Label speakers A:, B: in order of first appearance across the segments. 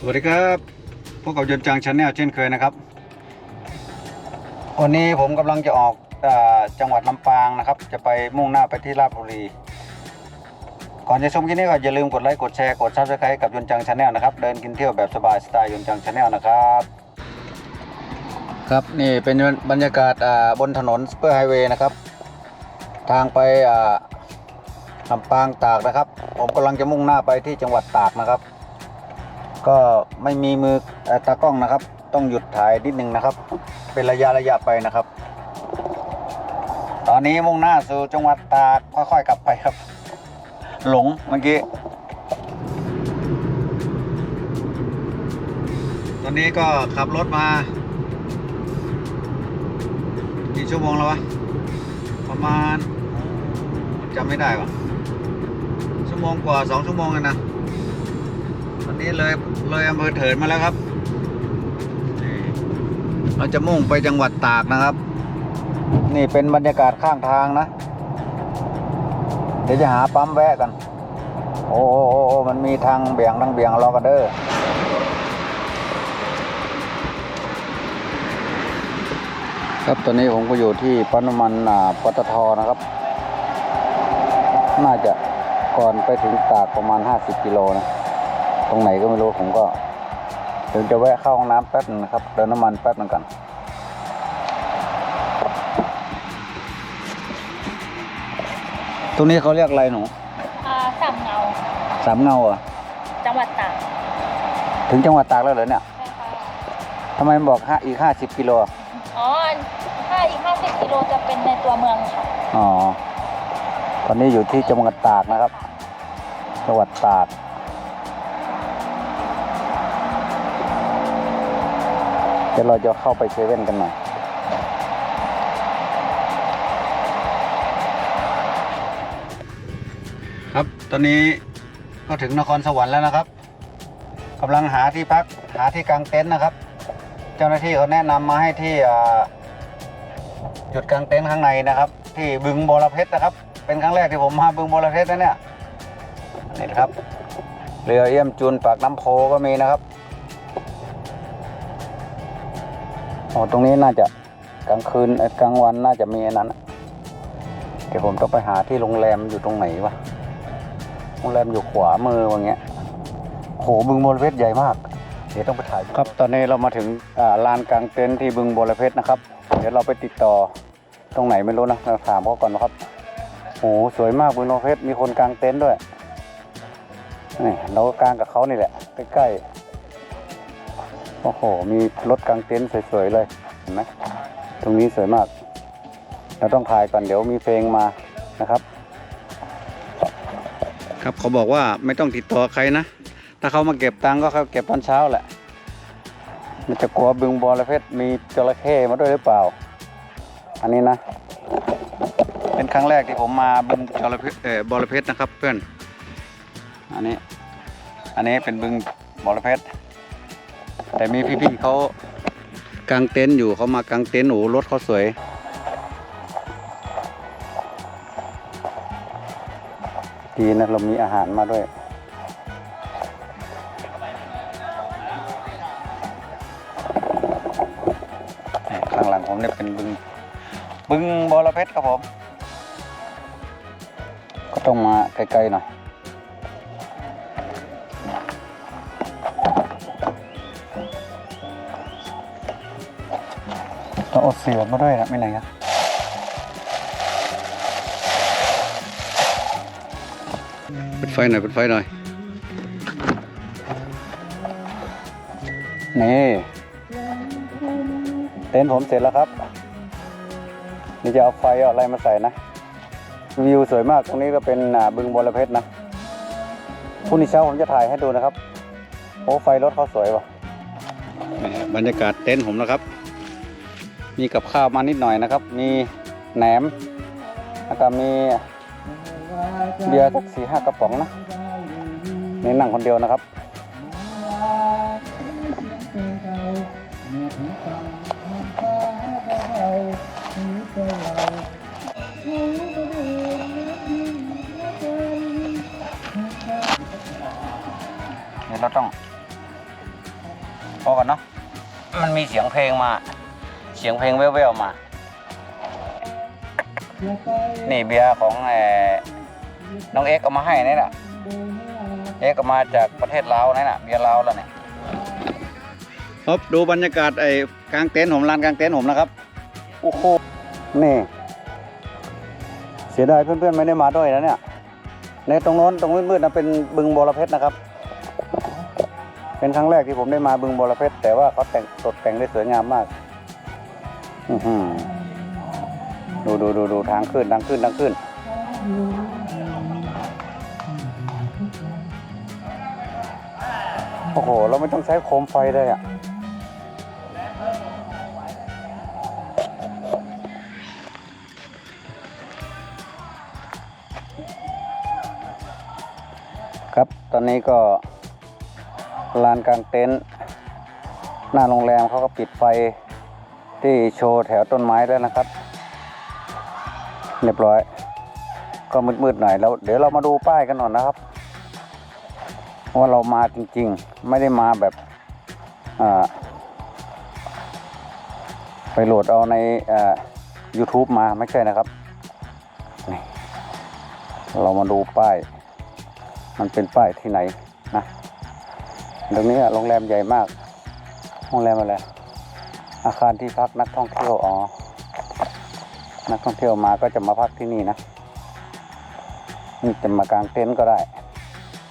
A: สวัสดีครับพบกับยนจังชาแนลเช่นเคยนะครับ วันนี้ผมกำลังจะออกอจังหวัดลำปางนะครับ จะไปมุ่งหน้าไปที่ราชบุรี ก่อนจะชมคลิปนี้ก็อย่าลืมกดไลค์กดแชร์กดซับสไครต์กับยนจังชาแนลนะครับ เดินกินเที่ยวแบบสบายสไตล์ยนจังชาแนลนะครับครับนี่เป็นบรรยากาศาบนถนนสเปอร์ไฮเวย์นะครับ ทางไปอ่าลำปางตากนะครับ ผมกำลังจะมุ่งหน้าไปที่จังหวัดตากนะครับ ก็ไม่มีมือตากล้องนะครับ ต้องหยุดถ่ายนิดนึงนะครับ เป็นระยะระยะไปนะครับ ตอนนี้มุ่งหน้าสู่จังหวัดตากค่อยๆกลับไปครับ หลงเมื่อกี้ตอนนี้ก็ขับรถมากี่ชั่วโมงแล้ววะประมาณจำไม่ได้ว่ะชั่วโมงกว่าสองชั่วโมงเลยนะ นี้เลยเลยอำเภอเถินมาแล้วครับเราจะมุ่งไปจังหวัดตากนะครับ นี่เป็นบรรยากาศข้างทางนะ เดี๋ยวจะหาปั๊มแวะกัน โอ้โอ้โอ้โอมันมีทางเบี่ยงทางเบี่ยงรอกันเด้อครับตอนนี้ผมก็อยู่ที่ปั๊มน้ำมันอ่าปตทนะครับ น่าจะก่อนไปถึงตากประมาณ 50 กิโลนะ ตรงไหนก็ไม่รู้ผมก็เดี๋ยวจะแวะเข้าห้องน้ำแป๊บนึงนะครับเติมน้ำมันแป๊บนึงกันตรงนี้เขาเรียกอะไรหนู
B: อ่าสามเงา
A: สามเงาเหรอะ
B: จังหวัดตาก
A: ถึงจังหวัดตากแล้วเหรอเนี่ย
B: ใช่ค่ะ
A: ทำไมมันบอกห้าอีกห้าสิบกิโลอะ
B: อ๋อถ้าอีก50กิโลจะเป็นในตัวเมืองค่ะ
A: อ๋อตอนนี้อยู่ที่จังหวัดตากนะครับ จังหวัดตาก ดี๋ยวเราจะเข้าไปเซเว่นกันหน่อยครับตอนนี้ก็ถึงนครสวรรค์แล้วนะครับกำลังหาที่พักหาที่กางเต็นท์นะครับ เจ้าหน้าที่เขาแนะนำมาให้ที่จุดกางเต็นท์ข้างในนะครับ ที่บึงบอรเพชรนะครับ เป็นครั้งแรกที่ผมมาบึงบอรเพชรนะเนี่ยนี่นะครับเรือเยี่ยมจูนปากน้ำโพก็มีนะครับ อ้ตรงนี้น่าจะกลางคืนกลางวันน่าจะมีอันนั้นเดี๋ยวผมต้องไปหาที่โรงแรมอยู่ตรงไหนวะโรงแรมอยู่ขวามือว่าเงี้ยโหบึงบรเพชรใหญ่มาก เดี๋ยวต้องไปถ่ายครับ ตอนนี้เรามาถึงลานกลางเต็นท์ที่บึงบรเพชรนะครับ เดี๋ยวเราไปติดต่อตรงไหนไม่รู้นะเราถามเขาก่อนนะครับโอ้สวยมากบึงบรเพชรมีคนกลางเต็นท์ด้วยนี่เราก็กลางกับเขานี่แหละใกล้ๆ อ้โห มีรถกลางเต็นท์สวยๆเลย เห็นไหมตรงนี้สวยมาก เราต้องถ่ายก่อนเดี๋ยวมีเพลงมานะครับ ครับเขาบอกว่าไม่ต้องติดต่อใครนะ ถ้าเขามาเก็บตังก็เขาเก็บตอนเช้าแหละ มันจะกลัวบึงบอระเพ็ดมีจระเข้มาด้วยหรือเปล่า อันนี้นะ เป็นครั้งแรกที่ผมมาบึงจระเข้เออบอระเพ็ดนะครับเพื่อน อันนี้ อันนี้เป็นบึงบอระเพ็ด แต่มีพี่ๆเขากางเต็นท์อยู่เขามากางเต็นท์โอ้รถเขาสวย ดีนะเรามีอาหารมาด้วย ข้างหลังผมเนี่ยเป็นบึง บึงบอระเพ็ดครับผม ก็ต้องมาไกลๆหน่อย ต้องเอาเสือมาด้วยนะไม่ไหนครับปิดไฟหน่อยปิดไฟหน่อย นี่เต็นท์ผมเสร็จแล้วครับ นี่จะเอาไฟเอาอะไรมาใส่นะ วิวสวยมากตรงนี้ก็เป็นอ่าบึงบรเพชรนะพรุ่งนี้เช้าผมจะถ่ายให้ดูนะครับ โอ้ไฟรถเขาสวยว่ะบรรยากาศเต็นท์ผมนะครับ มีกับข้าวมานิดหน่อยนะครับ มีแหนมแล้วก็มีเบียร์สักสี่ห้ากระป๋องนะนี่นั่งคนเดียวนะครับ เดี๋ยวเราต้องพอกันเนาะมันมีเสียงเพลงมา เสียงเพลงแว่วๆมา นี่เบียร์ของเอ่อน้องเอ็กเอามาให้นี่แหละเอ็กเอามาจากประเทศลาวนี่แหละเบียร์ลาวแล้วเนี่ยครับดูบรรยากาศไอ้กลางเต็นท์ผมลานกลางเต็นท์ผมนะครับโอ้โหนี่ เสียดายเพื่อนๆไม่ได้มาด้วยนะเนี่ยในตรงโน้นตรงมืดๆนะเป็นบึงบอระเพชรนะครับ เป็นครั้งแรกที่ผมได้มาบึงบอระเพชรแต่ว่าเขาแต่งตกแต่งได้สวยงามมาก ดูดูดูดูทางขึ้นทางขึ้นทางขึ้น โอ้โห เราไม่ต้องใช้โคมไฟเลยอะครับ ตอนนี้ก็ลานกลางเต็นท์หน้าโรงแรมเขาก็ปิดไฟ ที่โชว์แถวต้นไม้แล้วนะครับ เรียบร้อย ก็มืดๆหน่อยแล้ว เดี๋ยวเรามาดูป้ายกันหน่อยนะครับว่าเรามาจริงๆ ไม่ได้มาแบบไปโหลดเอาใน YouTube มาไม่ใช่นะครับ เรามาดูป้าย มันเป็นป้ายที่ไหนนะ ตรงนี้โรงแรมใหญ่มาก โรงแรมอะไร อาคารที่พักนักท่องเที่ยวอ๋อ นักท่องเที่ยวมาก็จะมาพักที่นี่นะนี่จะมากางเต็นท์ก็ได้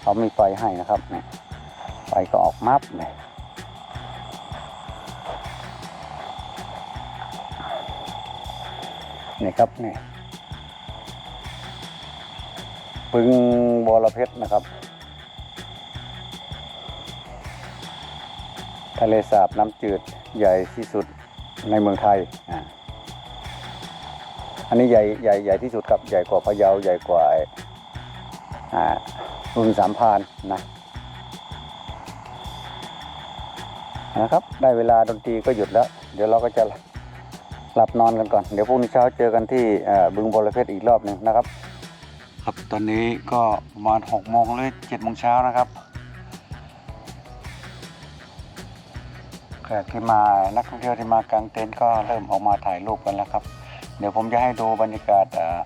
A: เขามีไฟให้นะครับเนี่ยไฟก็ออกมับเลยนี่ครับนี่ปึงบอระเพ็ดนะครับ ทะเลสาบน้ำจืด ใหญ่ที่สุดในเมืองไทยอ่าอันนี้ใหญ่ใหญ่ใหญ่ที่สุดครับใหญ่กว่าพะเยาใหญ่กว่าอ่ารุ่นสามพานนะนะครับ ได้เวลาดนตรีก็หยุดแล้ว เดี๋ยวเราก็จะหลับนอนกันก่อน เดี๋ยวพรุ่งนี้เช้าเจอกันที่บึงบรเพชรอีกรอบหนึ่งนะครับ ครับตอนนี้ก็ประมาณหกโมงหรือเจ็ดโมงเช้านะครับ ที่มานักท่องเที่ยวที่มากางเต็นท์ก็เริ่มออกมาถ่ายรูปกันแล้วครับ เดี๋ยวผมจะให้ดูบรรยากาศอ่า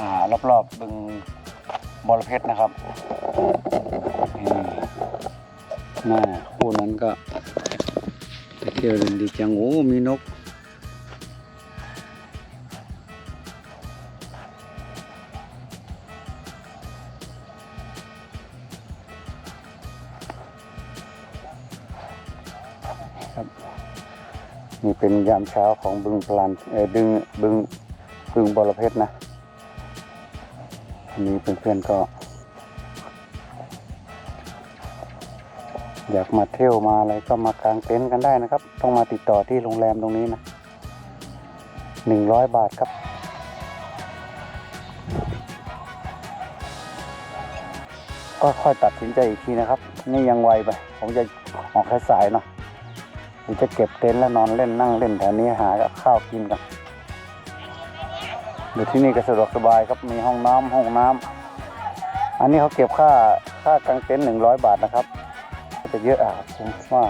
A: อ่ารอบๆบึงบรเพชรนะครับนี่หน้าคู่นั้นก็ไปเที่ยวเล่นดีจังโอ้มีนก ครับนี่เป็นยามเช้าของบึงพลานเออดึงบึงบึงบรเพชรนะอันนี้เพื่อนๆก็ อยากมาเที่ยวมาอะไรก็มากางเต็นท์กันได้นะครับ ต้องมาติดต่อที่โรงแรมตรงนี้นะหนึ่งร้อยบาทครับก็ค่อยตัดสินใจอีกทีนะครับ นี่ยังไวไป ผมจะออกสายๆหน่อย ผมจะเก็บเต็นท์แล้วนอนเล่นนั่งเล่นแถวนี้หากับข้าวกินกันเดี๋ยวที่นี่ก็สะดวกสบายครับมีห้องน้ำห้องน้ำอันนี้เขาเก็บค่าค่ากางเต็นท์หนึ่งร้อยบาทนะครับจะเยอะอะผมว่า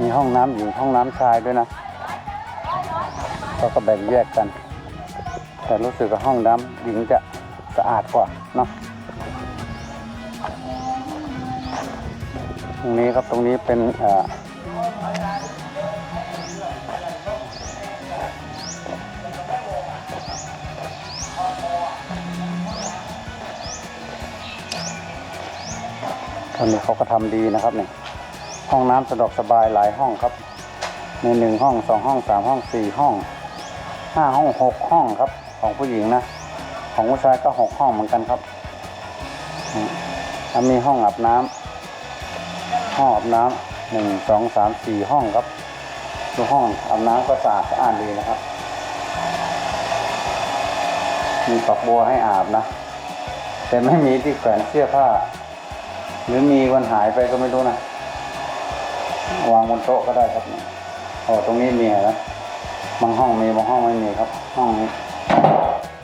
A: มีห้องน้ำหญิงห้องน้ำชายด้วยนะเขาก็แบ่งแยกกัน แต่รู้สึกว่าห้องน้ำหญิงจะสะอาดกว่าเนาะตรงนี้ครับตรงนี้เป็นเอ่อตอนนี้เขาก็ทำดีนะครับเนี่ย ห้องน้ำสะดวกสบายหลายห้องครับ มีหนึ่งห้องสองห้องสามห้องสี่ห้องห้าห้องหกห้องครับ ของผู้หญิงนะ ของผู้ชายก็หกห้องเหมือนกันครับมแล้วมีห้องอาบน้ำห้องอาบน้ำหนึ่งสองสามสี่ห้องครับทุกห้องอาบน้ำก็สะอาดสะอาดดีนะครับ มีฝักบัวให้อาบนะ แต่ไม่มีที่แขวนเสื้อผ้า หรือมีวันหายไปก็ไม่รู้นะ วางบนโต๊ะก็ได้ครับเนี่ยโอ้ตรงนี้มีนะบางห้องมีบางห้องไม่มีครับ ห้องนี้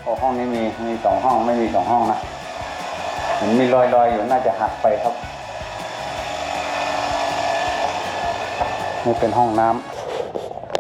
A: โอ้ห้องนี้มีมีสองห้องไม่มีสองห้องนะเห็นมีรอยๆอยู่น่าจะหักไปครับนี่เป็นห้องน้ำ